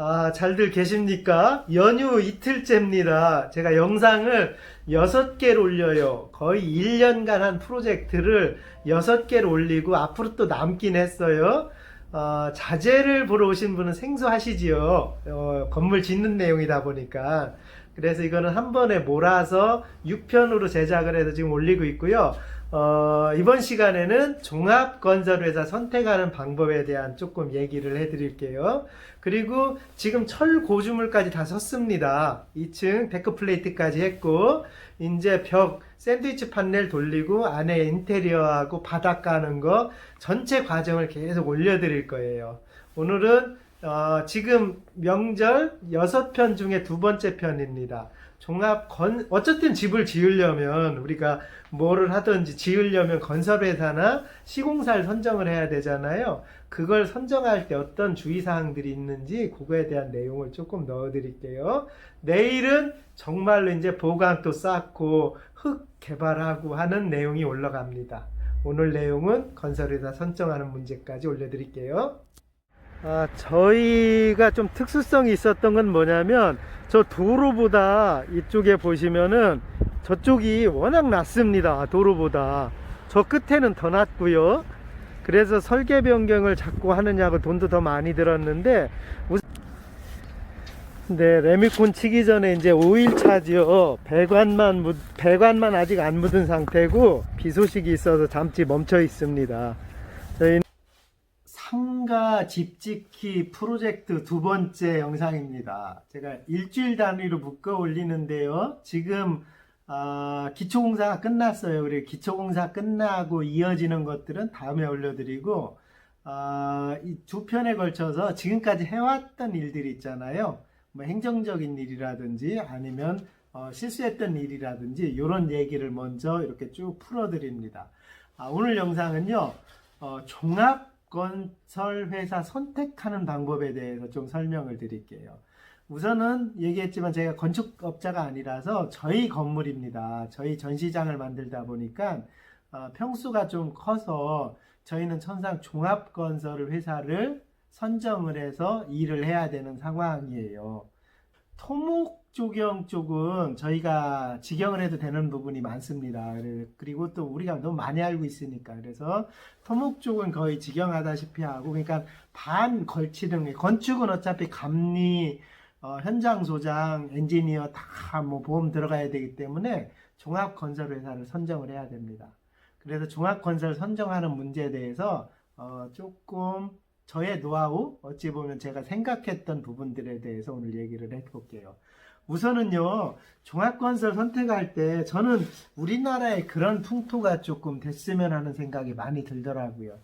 아, 잘들 계십니까? 연휴 이틀째입니다. 제가 영상을 6개를 올려요. 거의 1년간 한 프로젝트를 6개를 올리고 앞으로 또 남긴 했어요. 어, 자재를 보러 오신 분은 생소하시지요. 어, 건물 짓는 내용이다 보니까. 그래서 이거는 한 번에 몰아서 6편으로 제작을 해서 지금 올리고 있고요. 어, 이번 시간에는 종합건설회사 선택하는 방법에 대한 조금 얘기를 해드릴게요. 그리고 지금 철 고주물까지 다 섰습니다. 2층 데크 플레이트까지 했고, 이제 벽 샌드위치 판넬 돌리고 안에 인테리어하고 바닥 까는 거 전체 과정을 계속 올려드릴 거예요. 오늘은 어, 지금 명절 6편 중에 두 번째 편입니다. 종합 건 어쨌든 집을 지으려면 우리가 뭐를 하든지 지으려면 건설회사나 시공사를 선정을 해야 되잖아요. 그걸 선정할 때 어떤 주의사항들이 있는지 그거에 대한 내용을 조금 넣어드릴게요. 내일은 정말로 이제 보강도 쌓고 흙 개발하고 하는 내용이 올라갑니다. 오늘 내용은 건설회사 선정하는 문제까지 올려드릴게요. 아, 저희가 좀 특수성이 있었던 건 뭐냐면 저 도로보다 이쪽에 보시면은 저쪽이 워낙 낮습니다. 도로보다. 저 끝에는 더 낮고요. 그래서 설계 변경을 자꾸 하느냐고 돈도 더 많이 들었는데 네, 레미콘 치기 전에 이제 5일차죠. 배관만 묻, 배관만 아직 안 묻은 상태고 비 소식이 있어서 잠시 멈춰 있습니다. 상가 집 짓기 프로젝트 두 번째 영상입니다. 제가 일주일 단위로 묶어 올리는데요. 지금 아, 기초공사가 끝났어요. 그리고 기초공사 끝나고 이어지는 것들은 다음에 올려드리고 아, 이두 편에 걸쳐서 지금까지 해왔던 일들이 있잖아요. 뭐 행정적인 일이라든지 아니면 어, 실수했던 일이라든지 이런 얘기를 먼저 이렇게 쭉 풀어드립니다. 아, 오늘 영상은요. 어, 종합 건설 회사 선택하는 방법에 대해서 좀 설명을 드릴게요. 우선은 얘기했지만 제가 건축업자가 아니라서 저희 건물입니다. 저희 전시장을 만들다 보니까 어, 평수가 좀 커서 저희는 천상 종합건설 회사를 선정을 해서 일을 해야 되는 상황이에요. 토목 조경 쪽은 저희가 직영을 해도 되는 부분이 많습니다. 그리고 또 우리가 너무 많이 알고 있으니까 그래서 토목 쪽은 거의 직영하다시피 하고 그러니까 반 걸치는 건축은 어차피 감리 어, 현장 소장 엔지니어 다 뭐 보험 들어가야 되기 때문에 종합 건설 회사를 선정을 해야 됩니다. 그래서 종합 건설 선정하는 문제에 대해서 어, 조금 저의 노하우 어찌 보면 제가 생각했던 부분들에 대해서 오늘 얘기를 해볼게요. 우선은요 종합건설 선택할 때 저는 우리나라에 그런 풍토가 조금 됐으면 하는 생각이 많이 들더라고요.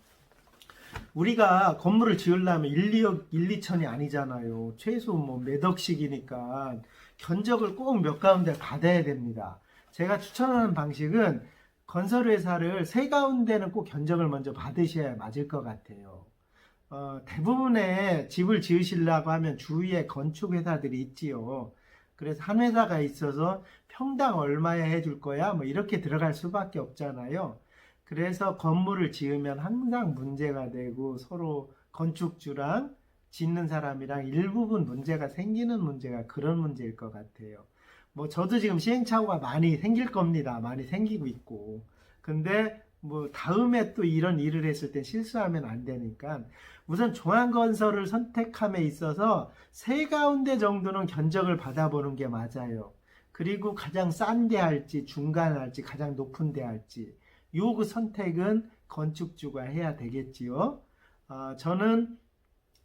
우리가 건물을 지으려면 1, 2억, 1, 2천이 아니잖아요. 최소 뭐 몇 억씩이니까 견적을 꼭 몇 가운데 받아야 됩니다. 제가 추천하는 방식은 건설회사를 세 가운데는 꼭 견적을 먼저 받으셔야 맞을 것 같아요. 어, 대부분의 집을 지으시려고 하면 주위에 건축회사들이 있지요. 그래서 한 회사가 있어서 평당 얼마에 해줄 거야? 뭐 이렇게 들어갈 수밖에 없잖아요. 그래서 건물을 지으면 항상 문제가 되고 서로 건축주랑 짓는 사람이랑 일부분 문제가 생기는 문제가 그런 문제일 것 같아요. 뭐 저도 지금 시행착오가 많이 생길 겁니다. 많이 생기고 있고. 근데 뭐 다음에 또 이런 일을 했을 때 실수하면 안 되니까 우선 종합건설을 선택함에 있어서 세 가운데 정도는 견적을 받아보는 게 맞아요. 그리고 가장 싼 데 할지 중간 할지 가장 높은 데 할지 요그 선택은 건축주가 해야 되겠지요. 어, 저는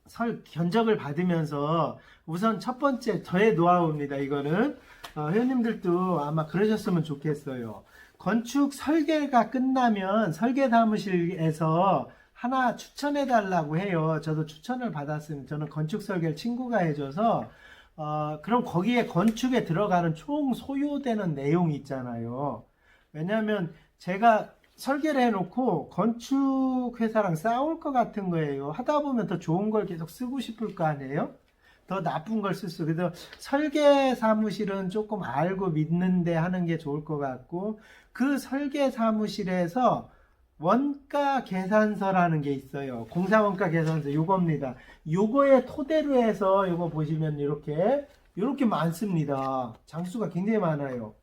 설 견적을 받으면서 우선 첫 번째 저의 노하우입니다. 이거는 어, 회원님들도 아마 그러셨으면 좋겠어요. 건축 설계가 끝나면 설계 사무실에서 하나 추천해 달라고 해요. 저도 추천을 받았으면 저는 건축 설계를 친구가 해줘서 어, 그럼 거기에 건축에 들어가는 총 소요되는 내용이 있잖아요. 왜냐하면 제가 설계를 해놓고 건축 회사랑 싸울 것 같은 거예요. 하다 보면 더 좋은 걸 계속 쓰고 싶을 거 아니에요? 더 나쁜 걸 쓸 수. 그래서 설계 사무실은 조금 알고 믿는데 하는 게 좋을 것 같고 그 설계 사무실에서 원가 계산서라는 게 있어요. 공사 원가 계산서 요겁니다. 요거에 토대로 해서 요거 보시면 이렇게 이렇게 많습니다. 장수가 굉장히 많아요.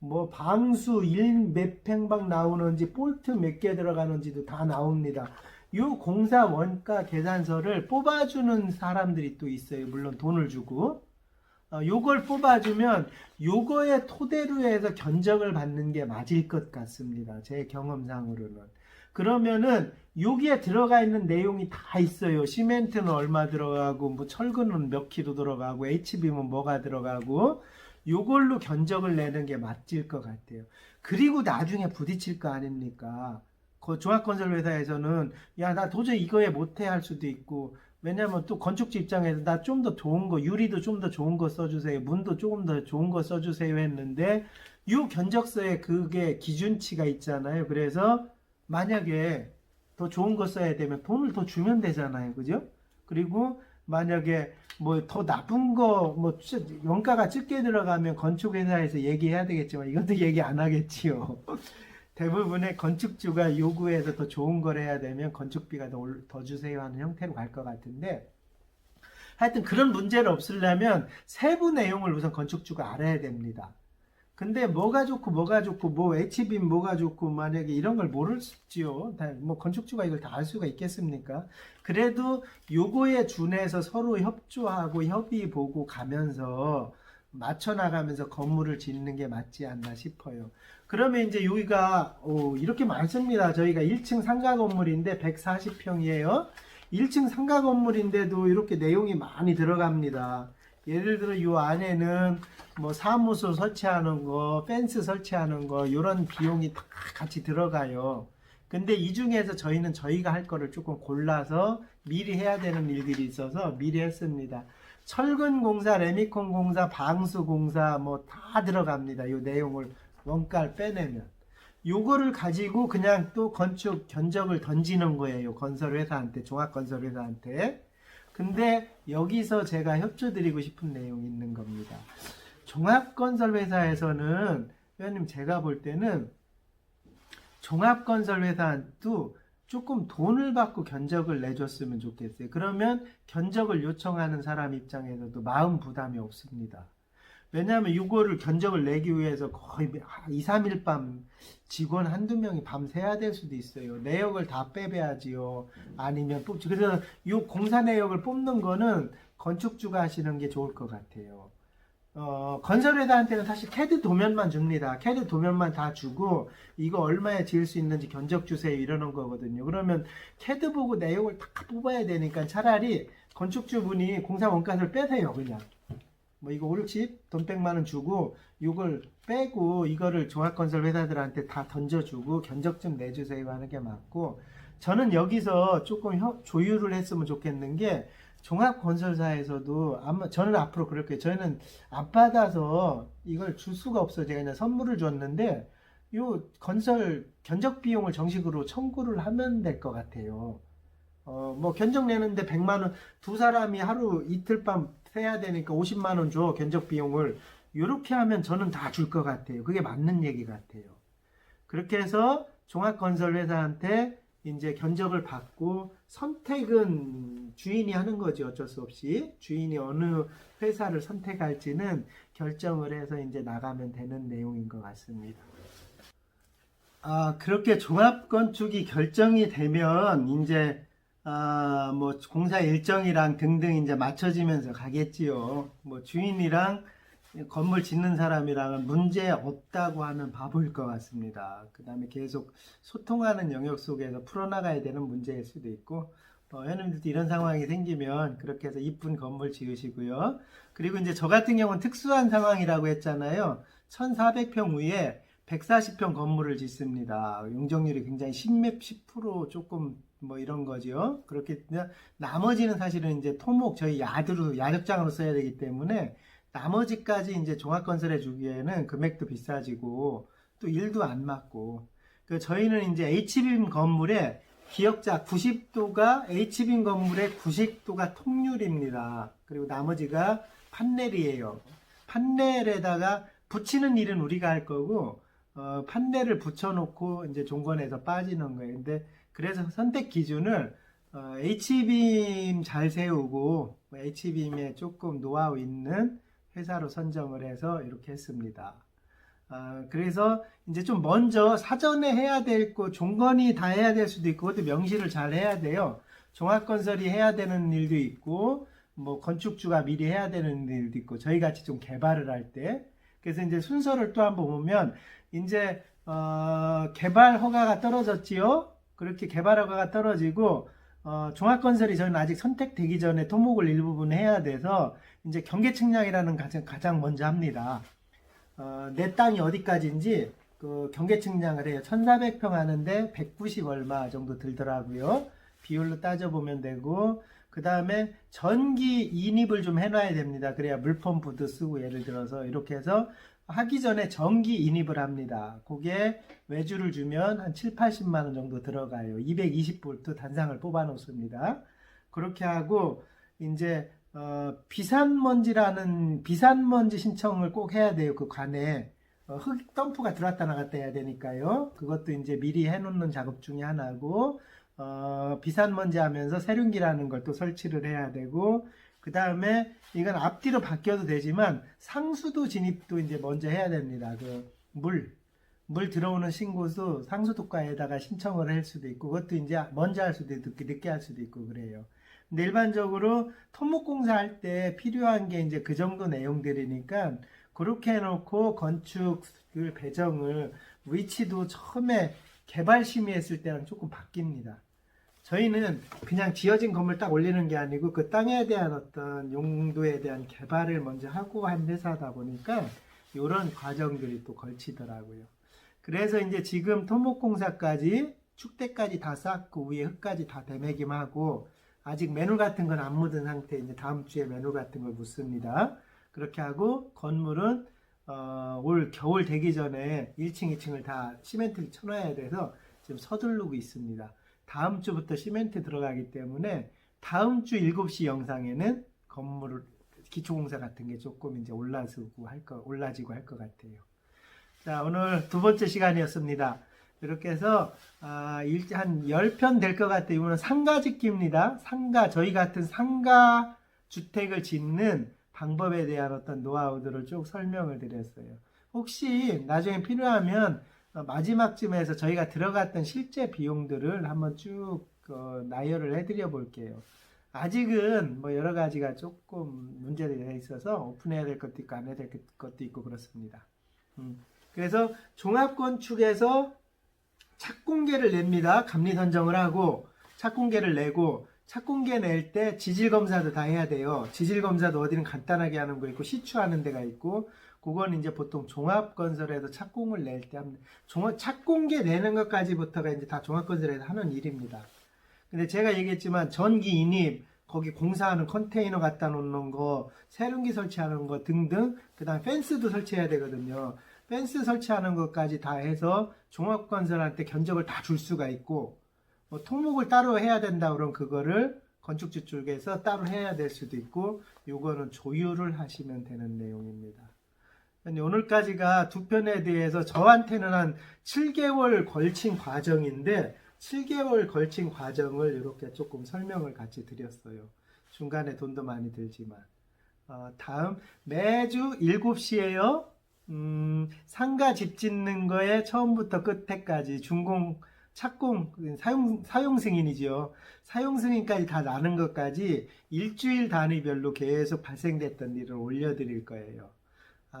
뭐 방수 1몇 평방 나오는지 볼트 몇 개 들어가는지도 다 나옵니다. 요 공사 원가 계산서를 뽑아주는 사람들이 또 있어요. 물론 돈을 주고. 어, 요걸 뽑아주면 요거에 토대로 해서 견적을 받는 게 맞을 것 같습니다. 제 경험상으로는. 그러면은 여기에 들어가 있는 내용이 다 있어요. 시멘트는 얼마 들어가고 뭐 철근은 몇 킬로 들어가고 HB는 뭐가 들어가고 요걸로 견적을 내는 게 맞을 것 같아요. 그리고 나중에 부딪힐 거 아닙니까? 그 종합건설 회사에서는 야 나 도저히 이거에 못해 할 수도 있고 왜냐면 또 건축주 입장에서 나 좀 더 좋은 거 유리도 좀 더 좋은 거 써주세요. 문도 조금 더 좋은 거 써주세요 했는데 요 견적서에 그게 기준치가 있잖아요. 그래서 만약에 더 좋은 거 써야 되면 돈을 더 주면 되잖아요. 그죠? 그리고 만약에 뭐 더 나쁜 거 뭐 원가가 적게 들어가면 건축회사에서 얘기해야 되겠지만 이것도 얘기 안 하겠지요 대부분의 건축주가 요구해서 더 좋은 걸 해야 되면 건축비가 더, 올- 더 주세요 하는 형태로 갈 것 같은데 하여튼 그런 문제를 없으려면 세부 내용을 우선 건축주가 알아야 됩니다. 근데 뭐가 좋고 뭐가 좋고 뭐 HB 뭐가 좋고 만약에 이런 걸 모르지요. 다뭐 건축주가 이걸 다 알 수가 있겠습니까? 그래도 요거에 준해서 서로 협조하고 협의 보고 가면서 맞춰 나가면서 건물을 짓는 게 맞지 않나 싶어요. 그러면 이제 여기가 오, 이렇게 많습니다. 저희가 1층 상가 건물인데 140평이에요. 1층 상가 건물인데도 이렇게 내용이 많이 들어갑니다. 예를 들어 이 안에는 뭐 사무소 설치하는 거, 펜스 설치하는 거 이런 비용이 다 같이 들어가요. 근데 이 중에서 저희는 저희가 할 거를 조금 골라서 미리 해야 되는 일들이 있어서 미리 했습니다. 철근 공사, 레미콘 공사, 방수 공사 뭐 다 들어갑니다. 이 내용을 원가를 빼내면. 요거를 가지고 그냥 또 건축 견적을 던지는 거예요. 건설회사한테, 종합건설회사한테. 근데 여기서 제가 협조드리고 싶은 내용이 있는 겁니다. 종합건설회사에서는 회원님 제가 볼 때는 종합건설회사도 조금 돈을 받고 견적을 내줬으면 좋겠어요. 그러면 견적을 요청하는 사람 입장에서도 마음 부담이 없습니다. 왜냐하면 이거를 견적을 내기 위해서 거의 2, 3일 밤 직원 한두 명이 밤 새야 될 수도 있어요. 내역을 다 빼봐야지요. 아니면 뽑지. 그래서 이 공사 내역을 뽑는 거는 건축주가 하시는 게 좋을 것 같아요. 어, 건설회사한테는 사실 캐드 도면만 줍니다. 캐드 도면만 다 주고 이거 얼마에 지을 수 있는지 견적 주세요 이러는 거거든요. 그러면 캐드 보고 내용을 다 뽑아야 되니까 차라리 건축주분이 공사 원가를 빼세요 그냥. 뭐 이거 옳지? 돈 100만 원 주고 이걸 빼고 이거를 종합건설 회사들한테 다 던져주고 견적 좀 내주세요 하는 게 맞고 저는 여기서 조금 협- 조율을 했으면 좋겠는 게 종합건설사에서도 아마 저는 앞으로 그럴 거예요. 저희는 안 받아서 이걸 줄 수가 없어요. 제가 그냥 선물을 줬는데 요 건설 견적 비용을 정식으로 청구를 하면 될 것 같아요. 어, 뭐 견적 내는데 100만 원, 두 사람이 하루 이틀 밤 세야 되니까 50만 원 줘, 견적 비용을. 이렇게 하면 저는 다 줄 것 같아요. 그게 맞는 얘기 같아요. 그렇게 해서 종합건설회사한테 이제 견적을 받고 선택은 주인이 하는 거지 어쩔 수 없이 주인이 어느 회사를 선택할지는 결정을 해서 이제 나가면 되는 내용인 것 같습니다. 아 그렇게 종합 건축이 결정이 되면 이제 아, 뭐 공사 일정이랑 등등 이제 맞춰지면서 가겠지요. 뭐 주인이랑 건물 짓는 사람이랑은 문제 없다고 하면 바보일 것 같습니다. 그 다음에 계속 소통하는 영역 속에서 풀어나가야 되는 문제일 수도 있고, 어, 회원님들도 이런 상황이 생기면 그렇게 해서 이쁜 건물 지으시고요. 그리고 이제 저 같은 경우는 특수한 상황이라고 했잖아요. 1400평 위에 140평 건물을 짓습니다. 용적률이 굉장히 10몇 10% 조금 뭐 이런 거죠. 그렇게 나머지는 사실은 이제 토목 저희 야드로 야적장으로 써야 되기 때문에 나머지까지 이제 종합 건설해 주기에는 금액도 비싸지고 또 일도 안 맞고 그 저희는 이제 H빔 건물에 기역자 90도가 H빔 건물의 90도가 통률입니다. 그리고 나머지가 판넬이에요. 판넬에다가 붙이는 일은 우리가 할 거고 어, 판넬을 붙여놓고 이제 종건에서 빠지는 거예요. 근데 그래서 선택 기준을 어, H빔 잘 세우고 뭐 H빔에 조금 노하우 있는 회사로 선정을 해서 이렇게 했습니다. 아, 그래서 이제 좀 먼저 사전에 해야 될 거, 종건이 다 해야 될 수도 있고, 그것도 명시를 잘 해야 돼요. 종합건설이 해야 되는 일도 있고, 뭐 건축주가 미리 해야 되는 일도 있고, 저희 같이 좀 개발을 할 때. 그래서 이제 순서를 또 한번 보면, 이제, 어, 개발 허가가 떨어졌지요? 그렇게 개발 허가가 떨어지고, 어, 종합건설이 저는 아직 선택되기 전에 토목을 일부분 해야 돼서, 이제 경계 측량이라는 가장, 가장 먼저 합니다. 어, 내 땅이 어디까지인지 그 경계 측량을 해요. 1400평 하는데 190 얼마 정도 들더라고요. 비율로 따져보면 되고 그 다음에 전기 인입을 좀 해놔야 됩니다. 그래야 물펌프도 쓰고 예를 들어서 이렇게 해서 하기 전에 전기 인입을 합니다. 그게 외주를 주면 한 7, 80만 원 정도 들어가요. 220V 단상을 뽑아 놓습니다. 그렇게 하고 이제 어, 비산먼지라는 비산먼지 신청을 꼭 해야 돼요. 그 관에 어, 흙 덤프가 들어왔다 나갔다 해야 되니까요. 그것도 이제 미리 해놓는 작업 중에 하나고 어, 비산먼지 하면서 세륜기라는 걸 또 설치를 해야 되고 그 다음에 이건 앞뒤로 바뀌어도 되지만 상수도 진입도 이제 먼저 해야 됩니다. 그 물, 물 들어오는 신고수 상수도과에다가 신청을 할 수도 있고 그것도 이제 먼저 할 수도 있고 늦게 할 수도 있고 그래요. 근데 일반적으로 토목공사 할 때 필요한 게 이제 그 정도 내용들이니까 그렇게 해놓고 건축을 배정을 위치도 처음에 개발 심의했을 때랑 조금 바뀝니다. 저희는 그냥 지어진 건물 딱 올리는 게 아니고 그 땅에 대한 어떤 용도에 대한 개발을 먼저 하고 한 회사다 보니까 이런 과정들이 또 걸치더라고요. 그래서 이제 지금 토목공사까지 축대까지 다 쌓고 위에 흙까지 다 대매김하고 아직 매눌 같은 건 안 묻은 상태 이제 다음 주에 매눌 같은 걸 묻습니다. 그렇게 하고 건물은 어, 올 겨울 되기 전에 1층, 2층을 다 시멘트를 쳐놔야 돼서 지금 서두르고 있습니다. 다음 주부터 시멘트 들어가기 때문에 다음 주 7시 영상에는 건물 기초공사 같은 게 조금 이제 올라서고 할 거, 올라지고 할 것 같아요. 자, 오늘 두 번째 시간이었습니다. 이렇게 해서 아, 일, 한 10편 될 것 같아요. 이거는 상가 짓기입니다. 상가, 저희 같은 상가 주택을 짓는 방법에 대한 어떤 노하우들을 쭉 설명을 드렸어요. 혹시 나중에 필요하면 어, 마지막쯤에서 저희가 들어갔던 실제 비용들을 한번 쭉 어, 나열을 해드려 볼게요. 아직은 뭐 여러 가지가 조금 문제되어 있어서 오픈해야 될 것도 있고 안 해야 될 것도 있고 그렇습니다. 음, 그래서 종합건축에서 착공계를 냅니다. 감리 선정을 하고 착공계를 내고 착공계 낼 때 지질 검사도 다 해야 돼요. 지질 검사도 어디는 간단하게 하는 거 있고 시추하는 데가 있고 그건 이제 보통 종합건설에서 착공을 낼 때 합니다. 종합 착공계 내는 것까지부터가 이제 다 종합건설에서 하는 일입니다. 근데 제가 얘기했지만 전기 인입 거기 공사하는 컨테이너 갖다 놓는 거, 세륜기 설치하는 거 등등, 그 다음 펜스도 설치해야 되거든요. 펜스 설치하는 것까지 다 해서 종합건설한테 견적을 다 줄 수가 있고, 뭐 통목을 따로 해야 된다 그러면 그거를 건축주 쪽에서 따로 해야 될 수도 있고, 요거는 조율을 하시면 되는 내용입니다. 오늘까지가 두 편에 대해서 저한테는 한 7개월 걸친 과정인데, 7개월 걸친 과정을 이렇게 조금 설명을 같이 드렸어요. 중간에 돈도 많이 들지만. 어, 다음, 매주 7시에요. 음, 상가 집 짓는 거에 처음부터 끝에까지 준공, 착공, 사용, 사용 승인이죠. 사용 승인까지 다 나는 것까지 일주일 단위별로 계속 발생됐던 일을 올려 드릴 거예요.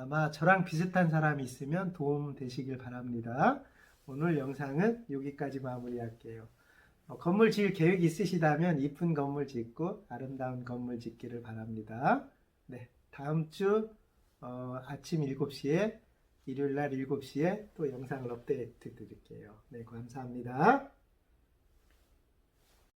아마 저랑 비슷한 사람이 있으면 도움 되시길 바랍니다. 오늘 영상은 여기까지 마무리할게요. 어, 건물 지을 계획 있으시다면 이쁜 건물 짓고 아름다운 건물 짓기를 바랍니다. 네, 다음 주 어, 아침 7시에 일요일 날 7시에 또 영상을 업데이트 드릴게요. 네, 감사합니다.